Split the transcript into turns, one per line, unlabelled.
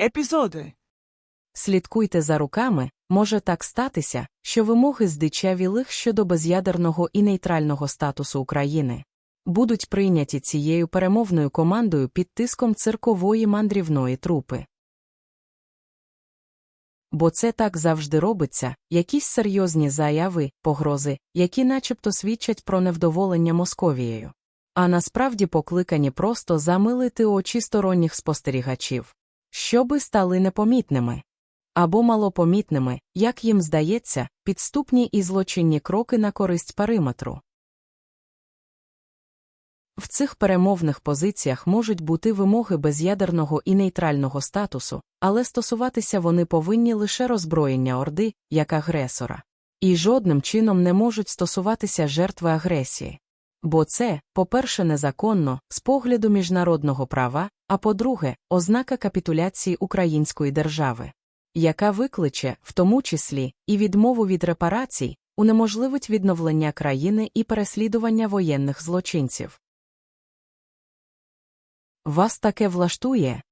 епізоди.
Слідкуйте за руками, може так статися, що вимоги здичавілих щодо без'ядерного і нейтрального статусу України будуть прийняті цією перемовною командою під тиском циркової мандрівної трупи. Бо це так завжди робиться, якісь серйозні заяви, погрози, які начебто свідчать про невдоволення Московією. А насправді покликані просто замилити очі сторонніх спостерігачів, щоби стали непомітними або малопомітними, як їм здається, підступні і злочинні кроки на користь периметру. В цих перемовних позиціях можуть бути вимоги без'ядерного і нейтрального статусу, але стосуватися вони повинні лише роззброєння Орди, як агресора, і жодним чином не можуть стосуватися жертви агресії. Бо це, по-перше, незаконно, з погляду міжнародного права, а по-друге, ознака капітуляції української держави, яка викличе, в тому числі, і відмову від репарацій, унеможливить відновлення країни і переслідування воєнних злочинців. Вас таке влаштує?